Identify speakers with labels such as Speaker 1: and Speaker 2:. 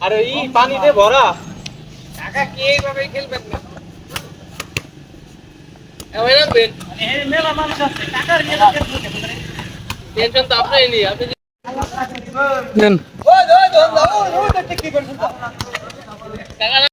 Speaker 1: আরে এই পানিতে ভরা
Speaker 2: মেলা মানুষ আছে টাকার মেলা
Speaker 3: টেনশন তো আপনারই নেই আপনি
Speaker 1: নেন